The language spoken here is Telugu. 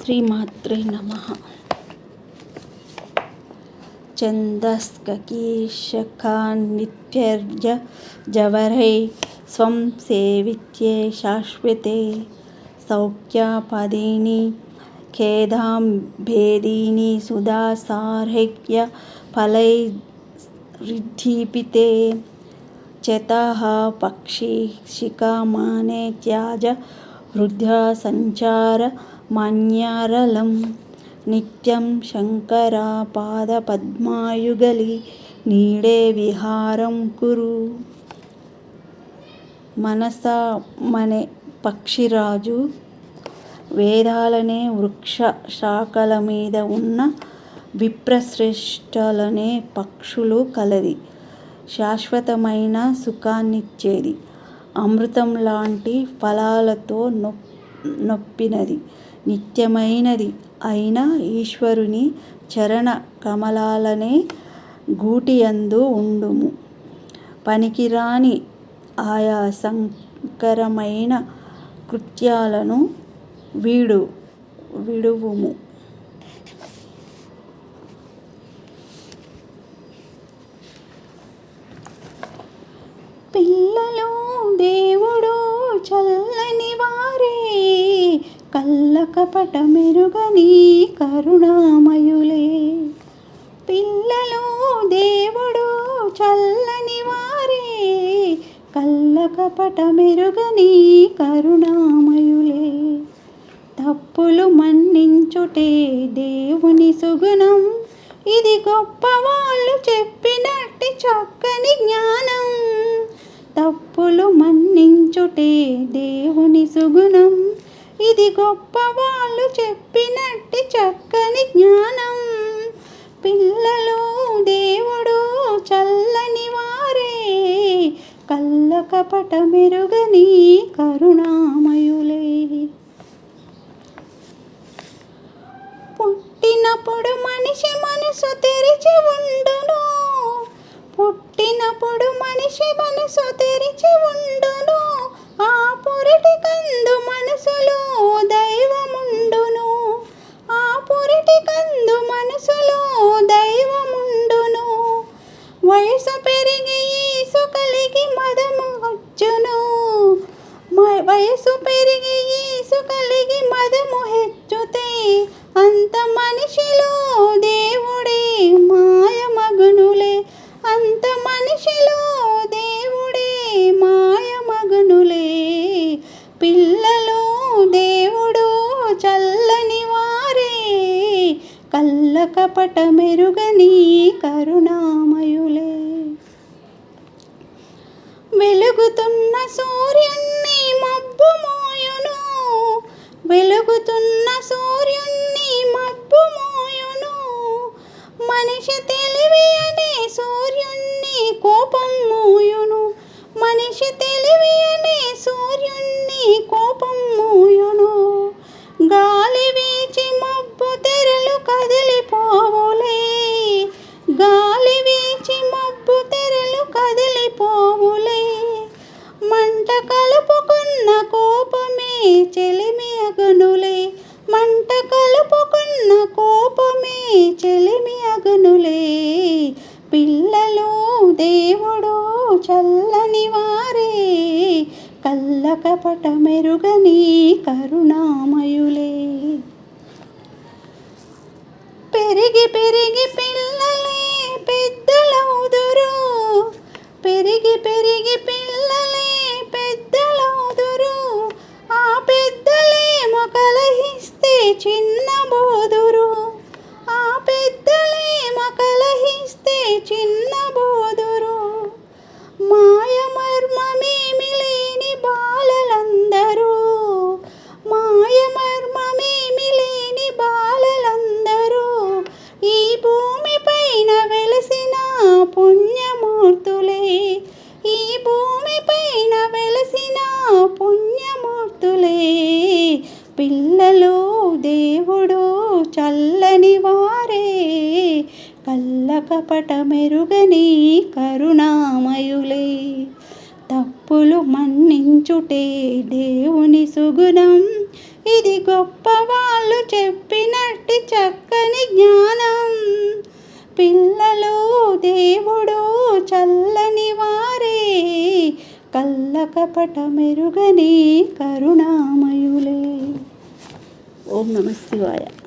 శ్రీమాత్రే నమ ఛందస్కీశకాన్నిత్యర్జ జవరై స్వం సేవిత్యే శాశ్వతే సౌఖ్యపదీని ఖేదాం భేదీని సుధాసార్హ్య ఫలైర్దీపితే చతః పక్షిశిఖామణే త్యాజ హృద్యసంచార మాన్యారలం నిత్యం శంకరాపాదపద్మాయుగళి నీడే విహారం కురు మనసమనే పక్షిరాజు వేదాలనే వృక్ష శాఖల మీద ఉన్న విప్రశ్రేష్టలనే పక్షులు కలది శాశ్వతమైన సుఖాన్నిచ్చేది అమృతం లాంటి ఫలాలతో నొప్పినది నిత్యమైనది. అయిన ఈశ్వరుని చరణ కమలాలనే గూటియందు ఉండుము. పనికిరాని ఆయా సంకరమైన కృత్యాలను విడువుము పిల్లలు దేవుడు చల్లని వారే కల్లకపట మెరుగని కరుణామయులే. పిల్లలు దేవుడు చల్లని వారే. కల్లకపట మెరుగని కరుణామయులే. తప్పులు మన్నించుటే దేవుని సుగుణం. ఇది గొప్ప వాళ్ళు చెప్పినట్టి చక్కని జ్ఞానం. తప్పులు మన్నించుటే దేవుని సుగుణం. ఇది గొప్ప వాళ్ళు చెప్పినట్టి చక్కని జ్ఞానం. పిల్లలు దేవుడు చల్లని వారే. కళ్ళకపట మెరుగని కరుణామయులే. పుట్టినప్పుడు మనిషి మనసు తెరిచి ఉండును. పుట్టినప్పుడు మనిషి మనసు తెరిచి ఉండును. మనసులో దైవముండును. ఆ పురిటి కందు మనసులో దైవముండును. వయసు పెరిగి ఈసు కలిగి మదము వచ్చును వయసు పెరిగి ఈసు కలిగి మదము హెచ్చుతే అంత మనిషిలో దేవుడే మాయ కళ్ళకపట మెరుగని కరుణామయులే. వెలుగుతున్న సో కలుపుకున్న కోపమే చెలిమి అగనులే. మంట కలుపుకున్న కోపమే చెలిమి అగనులే. పిల్లలు దేవుడు చల్లని వారే. కల్లకపట మెరుగని కరుణామయులే. పెరిగి పెరిగి పిల్లలే పెద్దలవుదురు. పెరిగి పెరిగి పిల్లలే చిన్నబోదురు చిన్న ఆ పెద్దలేమ కలహిస్తే చిన్న బోదురు. మాయ మర్మమేమి లేని బాలలందరూ. మాయ మర్మమేమి లేని బాలలందరూ. ఈ భూమి పైన వెలసిన పుణ్యమూర్తులే. ఈ భూమి పైన వెలసిన పుణ్యమూర్తులే. పిల్లలు కపట మెరుగని కరుణామయులే తప్పులు మన్నించుటే దేవుని సుగుణం. ఇది గొప్ప వాళ్ళు చెప్పినట్టు చక్కని జ్ఞానం. పిల్లలు దేవుడు చల్లని వారే కళ్ళ కపట మెరుగని కరుణామయులే. ఓం నమ శివాయ.